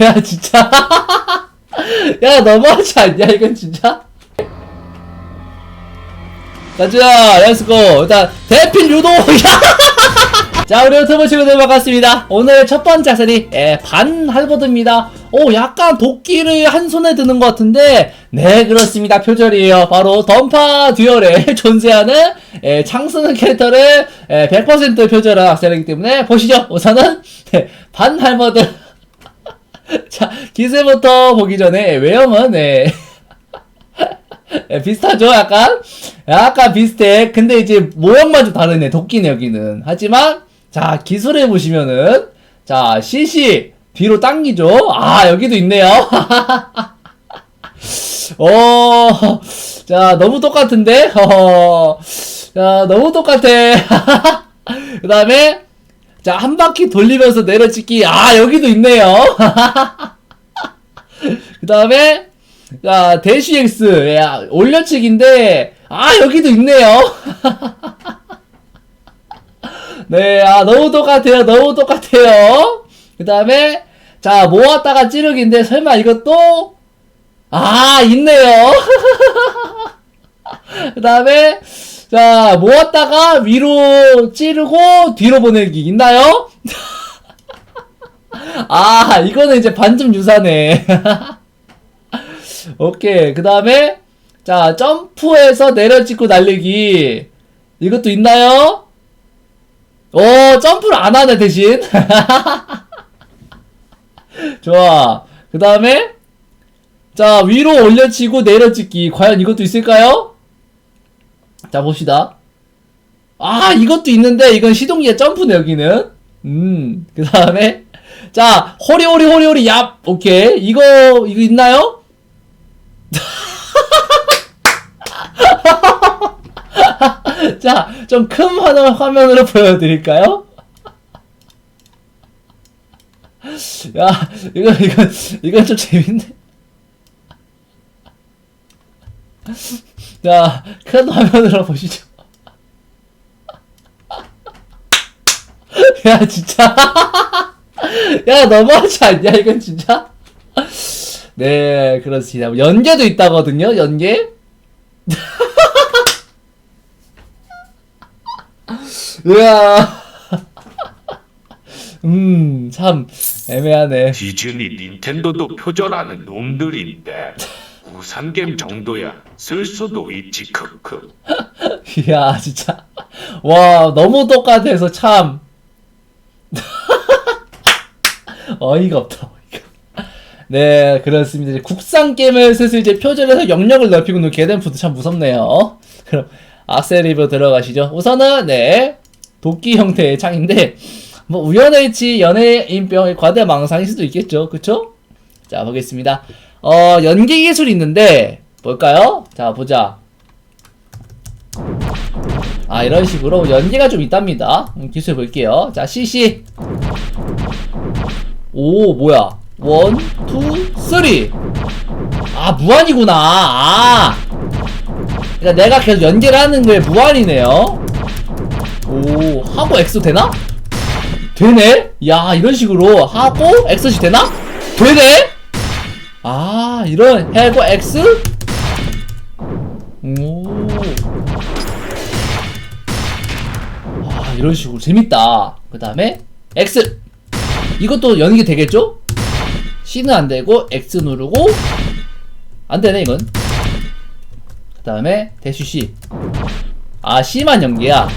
야 진짜? 야 너무하지 않냐 이건 진짜? 가자 렛츠고. 일단 대필 유도! 자 우리 유튜브 친구들 반갑습니다. 오늘 첫 번째 악세리 예, 반 할버드입니다. 오 약간 도끼를 한 손에 드는 것 같은데? 네 그렇습니다. 표절이에요. 바로 던파 듀얼에 존재하는 예, 창쓰는 캐릭터를 예, 100% 표절한 악세리이기 때문에 보시죠. 우선은 네, 반 할버드 자, 기세부터 보기 전에 외형은 네. 네, 비슷하죠? 약간? 약간 비슷해. 근데 이제 모양만 좀 다르네. 도끼네, 여기는. 하지만, 자, 기술해 보시면은, 자, CC 뒤로 당기죠? 아, 여기도 있네요. 어, 자, 너무 똑같은데? 어, 자, 너무 똑같아. 그 다음에, 자, 한 바퀴 돌리면서 내려찍기. 아, 여기도 있네요. 그 다음에, 자, 대쉬 X. 야, 올려치기인데, 아, 여기도 있네요. 네, 아, 너무 똑같아요. 너무 똑같아요. 그 다음에, 자, 모았다가 찌르기인데, 설마 이것도, 아, 있네요. 그 다음에, 자, 모았다가 위로 찌르고 뒤로 보내기 있나요? 아, 이거는 이제 반쯤 유사네. 오케이. 그 다음에, 자, 점프해서 내려 찍고 날리기. 이것도 있나요? 어, 점프를 안 하네, 대신. 좋아. 그 다음에, 자, 위로 올려치고 내려찍기. 과연 이것도 있을까요? 자, 봅시다. 아, 이것도 있는데, 이건 시동기의 점프네, 여기는. 음, 그 다음에, 자, 호리호리 호리호리 얍! 오케이. 이거, 이거 있나요? 자, 좀 큰 화면으로 보여드릴까요? 야, 이거, 이거, 이건 좀 재밌네. 자, 큰 화면으로 보시죠. 야, 진짜. 야, 너무하지 않냐, 이건 진짜? 네, 그렇습니다. 연계도 있다거든요, 연계? 으아. 음, 참, 애매하네. 디즈니 닌텐도도 표절하는 놈들인데 우산겜 정도야 쓸 수도 있지 크크 이야, 진짜. 와, 너무 똑같아서 참. 어이가 없다. 네, 그렇습니다. 이제 국산 게임을 슬슬 이제 표절해서 영역을 넓히고 있는 게덴푸드 참 무섭네요. 그럼, 악셀 리뷰 들어가시죠. 우선은, 네, 도끼 형태의 창인데, 뭐, 우연일치 연예인병의 과대 망상일 수도 있겠죠. 그쵸? 자, 보겠습니다. 어, 연기 기술이 있는데, 뭘까요? 자, 보자. 아 이런 식으로 연계가 좀 있답니다 음, 기술 볼게요 자 CC 오 뭐야 원, 투, 쓰리 아 무한이구나 아 그러니까 내가 계속 연계를 하는 거에 무한이네요 오 하고 X 되나? 되네? 야 이런 식으로 하고 X시 되나? 되네? 아 이런 해고 X? 오 아, 이런 식으로 재밌다. 그 다음에 X. 이것도 연기 되겠죠? C는 안 되고 X 누르고 안 되네 이건. 그 다음에 대쉬 C. 아 C만 연계야.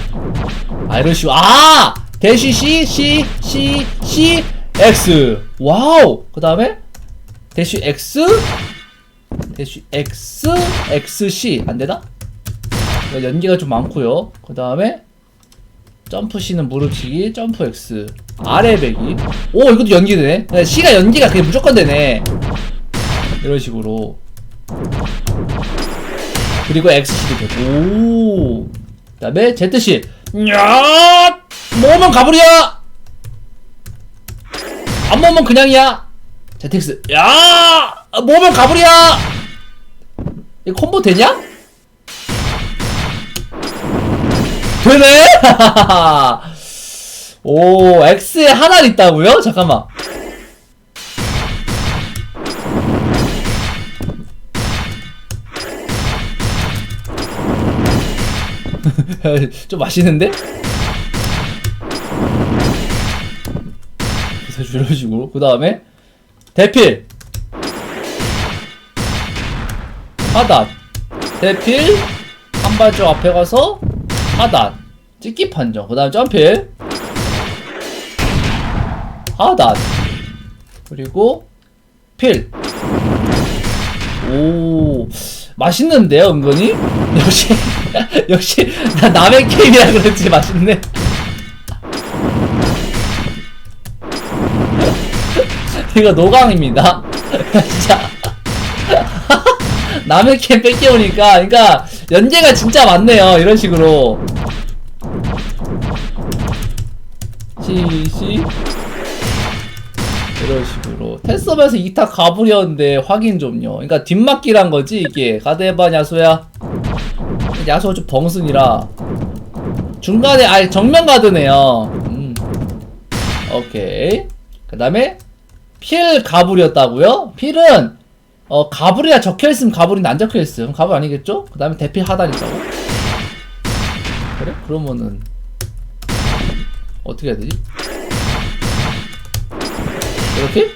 아 이런 식으로 아 대쉬 C C C C X. 와우. 그 다음에 대쉬 X 대쉬 X X C 안 되나? 이거 연계가 좀 많고요. 그 다음에 점프 C는 무릎치기, 점프 X, 아래 배기. 오, 이것도 연기되네. 네, C가 연기가 그게 무조건 되네. 이런 식으로. 그리고 XC도 되고. 오. 그 다음에 ZC. 야! 모으면 가불이야! 안 모으면 그냥이야. 제텍스 야 모범 가버려야 이 콤보 되냐? 되네? 오 X에 하나 있다고요? 잠깐만 좀 맛있는데? 그래서 이런 식으로 그 다음에 대필. 하단 대필. 한 발짝 앞에 가서 하단 찍기 판정. 그 다음 점필. 하단 그리고 필. 오, 맛있는데요, 은근히? 역시, 역시, 나 남의 게임이라 그런지 맛있네. 이거 노강입니다. 진짜. 남의 게임 뺏겨오니까, 그러니까, 연계가 진짜 많네요, 이런 식으로. 시시. 이런 식으로 테스업에서 2타 가불이었는데 확인 좀요 그러니까 뒷막기란 거지 이게 가드해봐 야수야 야수가 좀 벙순이라 중간에 아예 정면 가드네요 음. 오케이 그 다음에 필 가불이었다고요? 필은 어 가불이라 적혀있으면 가불인데 안 적혀있음 가불 아니겠죠? 그 다음에 대필 하단 있다고? 그래? 그러면은 어떻게 해야 되지? 이렇게?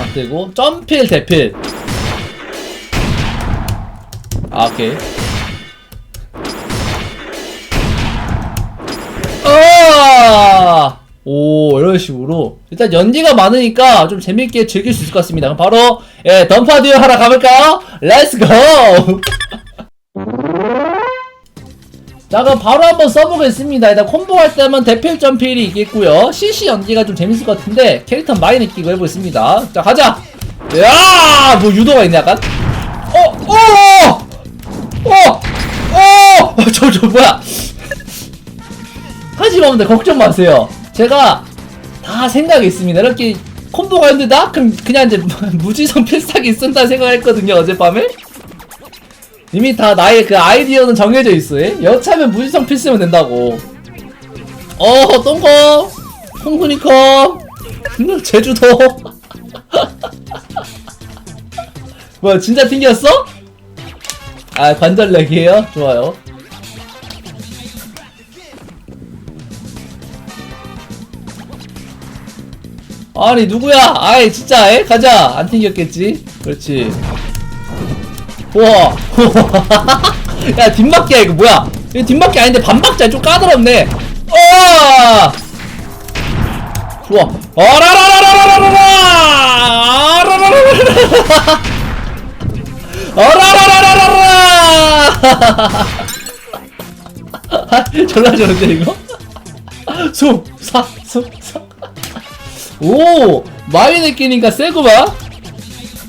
안 되고 점필 대필 아 오케이 오 이런 식으로 일단 연기가 많으니까 좀 재밌게 즐길 수 있을 것 같습니다 그럼 바로 예 던파 듀오 하러 가볼까요? 렛츠고 자 그럼 바로 한번 써보겠습니다 일단 콤보 할 때면 대필 점필이 있겠고요 CC 연기가 좀 재밌을 것 같은데 캐릭터 많이 느끼고 해보겠습니다 자 가자 야 뭐 유도가 있네 약간 어! 어! 어! 어! 저, 저 뭐야 하지만 근데 걱정 마세요 제가 다 생각이 있습니다 이렇게 콤보가 힘들다? 그럼 그냥 이제 무지성 필살기 쓴다 생각했거든요 어젯밤에 이미 다 나의 그 아이디어는 정해져 있어. 예? 여차하면 무지성 필 쓰면 된다고. 어, 똥컴, 홍순이컴, 음, 제주도. 뭐야, 진짜 튕겼어? 아, 관절렉이에요? 좋아요. 아니, 누구야? 아이, 진짜, 에? 가자. 안 튕겼겠지? 그렇지. 우와. 야 뒷바퀴야 이거 뭐야? 이거 뒷바퀴 아닌데 반박자 좀 까다롭네. 어 좋아. 어라라라라라라라 어라라라라라라! 졸라 좋은데 이거? 숭사숭사 오 많이 느끼니까 세구만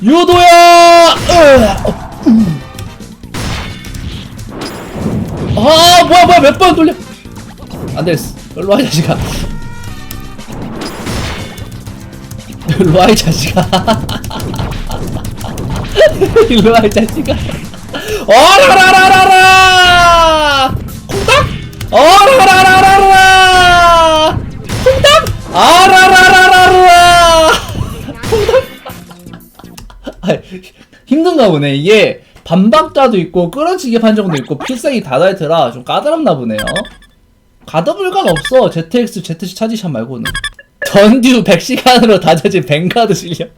유도야! 으. 아 뭐야 뭐야 몇 번 돌려. 안되겠어. 일로 와 이 자식아. 일로 와 이 자식아. 일로 와 이 자식아. 어라라라라라! 콩닥? 어라라라라라! 콩닥? 아라라라라라 힘든가 보네. 이게 반박자도 있고 끌어치기 판정도 있고 필살기 다다이트라 좀 까다롭나 보네요. 가더블간 없어. ZX ZC 차지샷 말고는. 던듀 100시간으로 다져진 뱅가드 실력.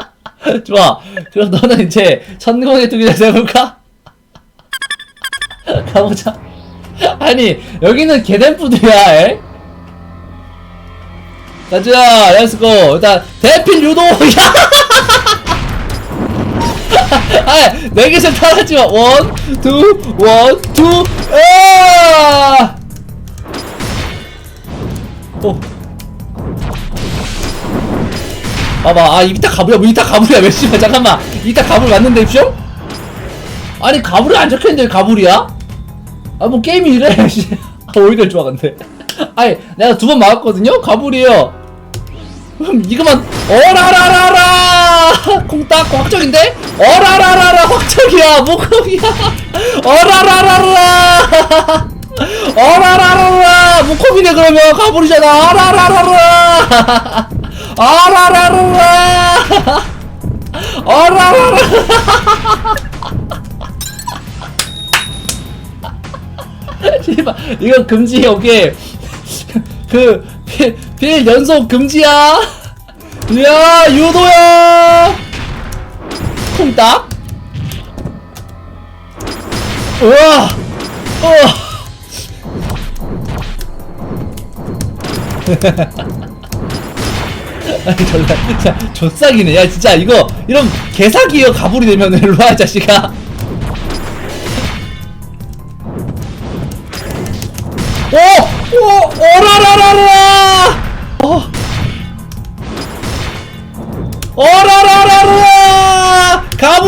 좋아. 그럼 너는 이제 천공의 투기자 해볼까? 가보자. 아니 여기는 개댄푸드야 에? 가자 렛츠고. 일단 대필 유도! 야 아, 네 개씩 타라지 마. 원, 투, 원, 투, 아! 오. 봐봐, 아, 이따 가불이야, 뭐 이따 가불이야, 몇 시간, 잠깐만. 이따 가불 맞는데, 쇼? 아니, 가불이 안 적혀있는데, 가불이야? 아, 뭐, 게임이 이래, 씨. 아, 오히려 좋아, 근데. 아니, 내가 두 번 막았거든요? 가불이에요. 그럼 이거만, 어라라라라! 콩딱 확정인데? 어라라라라 확정이야 목kom이야. 어라라라라. 어라라라라. 목kom이네 그러면. 가불이잖아. 어라라라라. 어라라라라. 어라라라 씨발 이거 금지 여기 그필 연속 금지야 야 유도야! 콩딱 우와! 어! 아니 졸라. 진짜 조싹이네. 야 진짜 이거 이런 개사기여 가불이 되면 일로와 이 자식아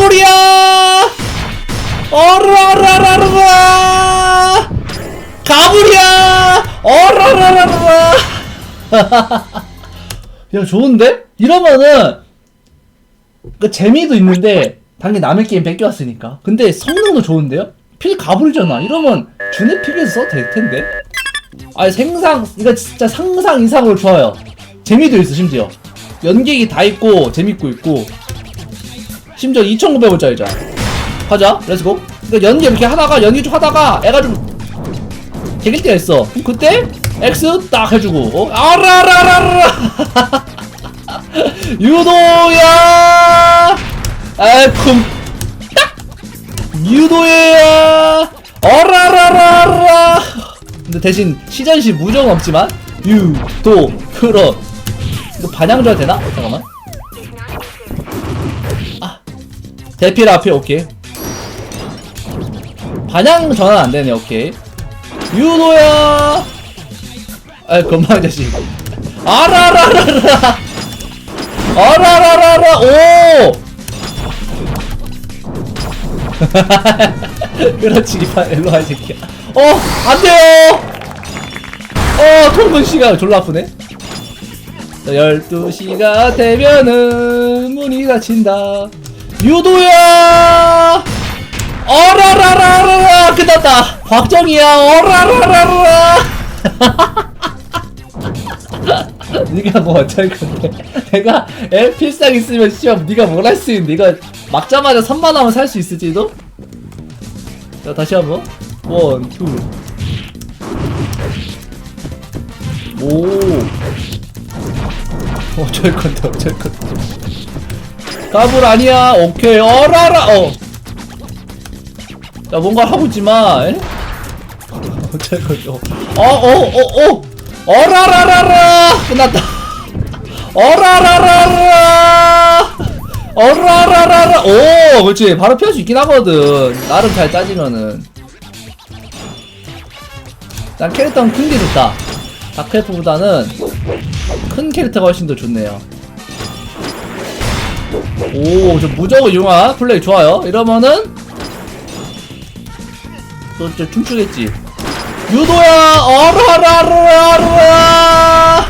가불이야! 오라라라라! 가불이야! 오라라라라! 야 좋은데? 이러면은 그 재미도 있는데 당연히 남의 게임 뺏겨왔으니까 근데 성능도 좋은데요? 필 가불이잖아 이러면 준의 필에서 써도 될 텐데 아니 생상 이거 진짜 상상 이상으로 좋아요 재미도 있어 심지어 연객이 다 있고 재밌고 있고 심지어 2,900원짜리잖아. 가자 렛츠고 그러니까 연기 이렇게 하다가 연기 좀 하다가 애가 좀 개길 때가 있어. 그럼 그때 X 딱 해주고 어? 아라라라라. 유도야! 아쿰. 딱! 유도야 어라라라라. 근데 대신 시전시 무정 없지만 유도 끌어 이거 반향 줘야 되나? 잠깐만 대필 앞에 오케이. 반향 전환 안 되네 오케이. 유도야! 아이 건방 자식. 아라라라라! 아라라라라! 오! 그렇지 일로와 이 새끼야. 어 안돼요! 어 통근 씨가 졸라 아프네. 자, 12시가 되면은 문이 닫힌다 유도야! 어라라라라라! 끝났다. 박정이야. 어라라라라! 네가 뭐 어쩔 건데? 내가 애 필상 있으면 씨발 네가 뭘 할 수 있는데? 이거 막자마자 3만 하면 살 수 있을지도? 자 다시 한번. 원, 투. 오. 어쩔 건데 어쩔 건데 까불 아니야. 오케이. 어라라. 어. 자 뭔가 하고 있지만 에? 어쩔 건데 어어어어. 어라라라라. 끝났다. 어라라라라. 어라라라라. 오 그렇지. 바로 피할 수 있긴 하거든. 나름 잘 따지면은. 난 캐릭터는 큰게 좋다. 다크엘프보다는 큰 캐릭터가 훨씬 더 좋네요 오 저 무적을 이용한 플레이 좋아요. 이러면은 또 이제 춤추겠지. 유도야 어라라라라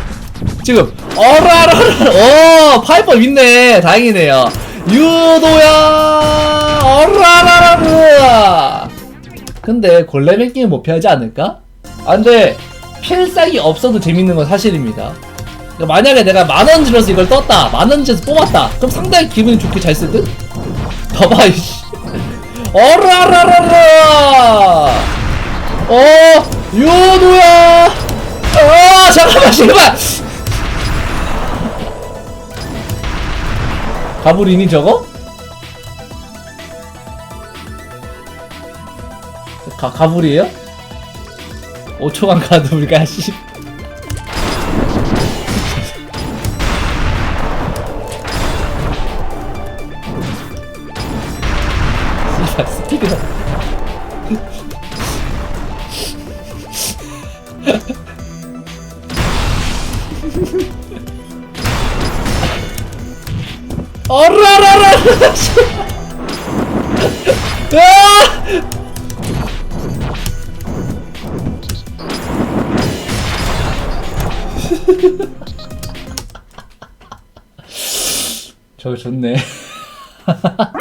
지금 어라라라. 오 파이퍼 있네. 다행이네요. 유도야 어라라라라. 근데 골렘의 게임 못 피하지 않을까? 아 근데 필살기 없어도 재밌는 건 사실입니다 그러니까 만약에 내가 만원 들여서 이걸 떴다 만원 들여서 뽑았다 그럼 상당히 기분이 좋게 잘 쓰듯? 봐봐 이씨 어라라라라 어 유도야 어 잠깐만 제발 가불이니 저거? 가, 가불이에요? 5초간 가불가 씨 씨발 스피드가 어라라라 아! 저거 좋네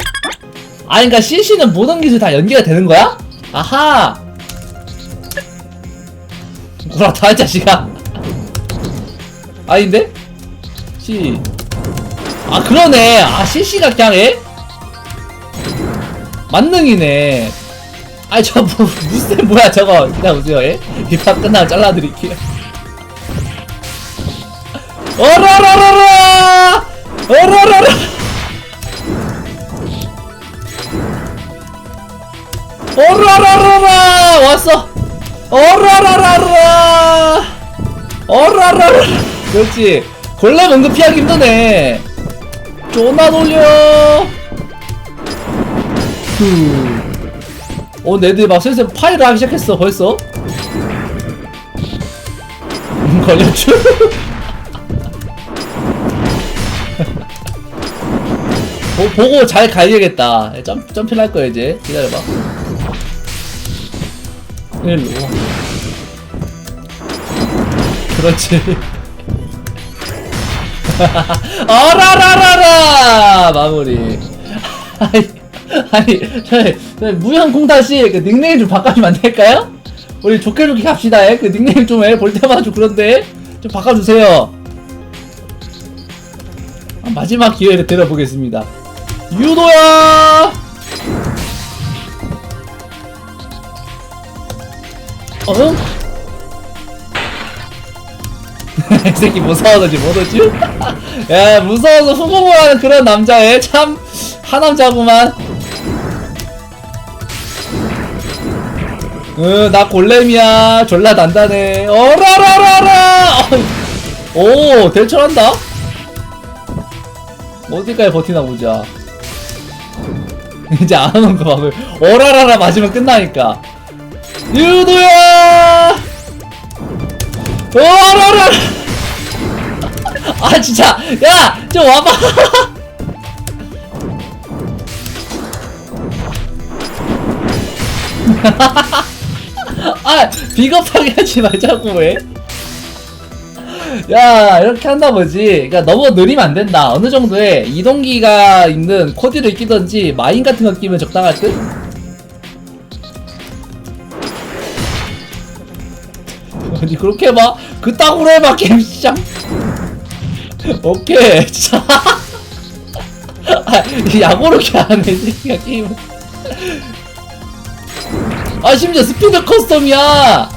아 그니까 CC는 모든 기술 다 연계가 되는 거야? 아하. 구라다 이 자식아. 아닌데? C. 아 그러네. 아 CC가 그냥 해? 만능이네. 아이 저 뭐, 무슨 뭐야 저거. 기다려보세요 예? 이판 끝나면 잘라드릴게요. 어라라라라! 어라라라 어라라라라 왔어 어라라라라 어라라라 그렇지 골렘 은근 피하기 힘드네 존나 후. 어, 내들 막 슬슬 파이를 하기 시작했어, 벌써. 음, 걸렸죠? 보, 보고 잘 갈려야겠다. 점, 점프를 할 거야, 이제. 기다려봐. 일로. 그렇지. 어라라라라! 마무리. 아니, 아니, 저희, 저희 무형공다씨 그 닉네임 좀 바꿔주면 안 될까요? 우리 좋게 좋게 갑시다, 예? 그 닉네임 좀 해. 볼 때마다 좀 그런데. 좀 바꿔주세요. 아, 마지막 기회를 드려보겠습니다. 유도야! 어? 이 새끼 무서워서 지금 못 오지? 야, 무서워서 후보을 하는 그런 남자애. 참, 하남자구만. 응, 나 골렘이야. 졸라 단단해. 어라라라라! 오, 대처한다? 어디까지 버티나 보자. 이제 안 오는 거 봐. 어라라라 맞으면 끝나니까. 유도야! 어라라! 아, 진짜! 야! 좀 와봐! 아 비겁하게 하지 말자고 왜? 야 이렇게 한다 보지. 그러니까 너무 느리면 안 된다. 어느 정도의 이동기가 있는 코디를 끼던지 마인 같은 거 끼면 적당할 듯. 아니 그렇게 해봐. 그따구로 해봐 게임시장. 오케이 진짜. 아, 야구르게 하네 새끼가 게임을. 아 심지어 스피드 커스텀이야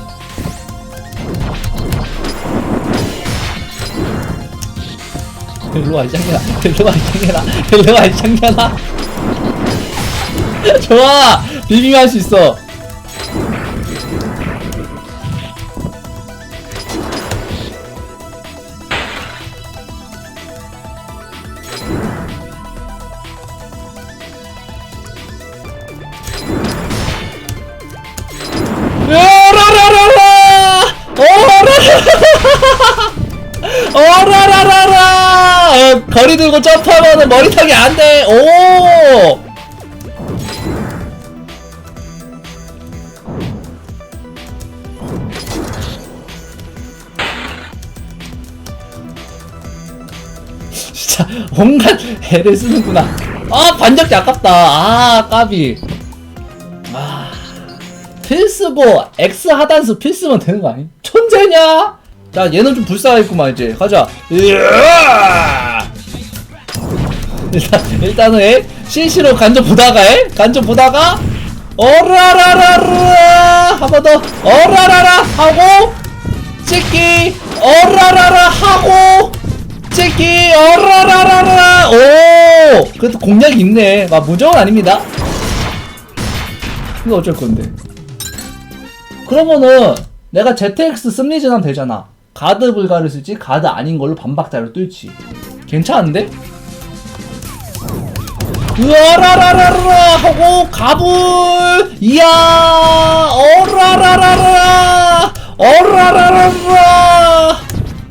일로와 이 장면아 일로와 이 장면아 일로와 이 장면아 좋아 비빙 할 수 있어 라라라라! 어, 거리 들고 점프하면은 머리 타기 안돼. 오! 진짜 온갖 애를 쓰는구나. 아 반격기 아깝다. 아 까비. 아 필수고 X 하단수 필수면 되는 거 아니? 천재냐? 자 얘는 좀 불쌍하겠구만 이제. 가자! 일단 일단은 에 CC로 간접 보다가 에 간접 보다가 어라라라라! 한 번 더. 어라라라 하고 찍기 어라라라 하고 찍기 어라라라라! 오! 그래도 공략이 있네. 막 무정은 아닙니다. 이거 어쩔 건데. 그러면은 내가 ZX 씀리전 하면 되잖아. 가드 불가를 쓰지 가드 아닌 걸로 반박자를 뚫지. 괜찮은데? 으아라라라라 하고 가불! 이야! 어라라라라! 어라라라라!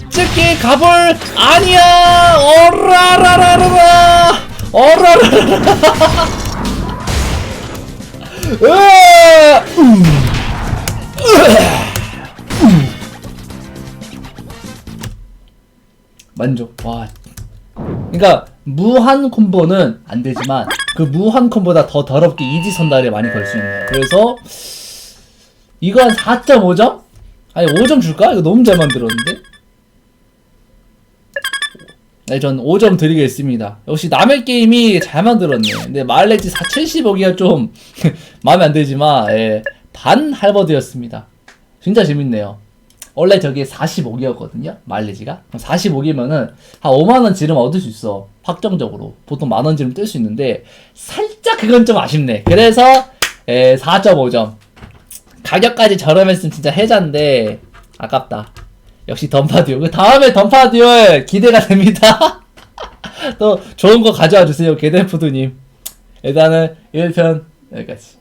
찍기 가불 아니야! 어라라라라! 어라라라라! 으아 만족. 와. 그러니까 무한 콤보는 안 되지만 그 무한 콤보다 더 더럽게 이지 선달에 많이 걸 수 있는. 그래서 이거 한 4.5점? 아니 5점 줄까? 이거 너무 잘 만들었는데. 네, 전 5점 드리겠습니다. 역시 남의 게임이 잘 만들었네. 근데 마일리지 475기가 좀 마음에 안 들지만, 예, 반 할버드였습니다. 진짜 재밌네요. 원래 저게 45기였거든요, 마일리지가. 45기면은 한 5만원 지름 얻을 수 있어. 확정적으로. 보통 만원 지름 뜰 수 있는데, 살짝 그건 좀 아쉽네. 그래서, 예, 4.5점. 가격까지 저렴했으면 진짜 해자인데, 아깝다. 역시 던파듀오. 그 다음에 던파듀오 기대가 됩니다. 또 좋은 거 가져와 주세요, 게덴푸드님. 일단은 1편 여기까지.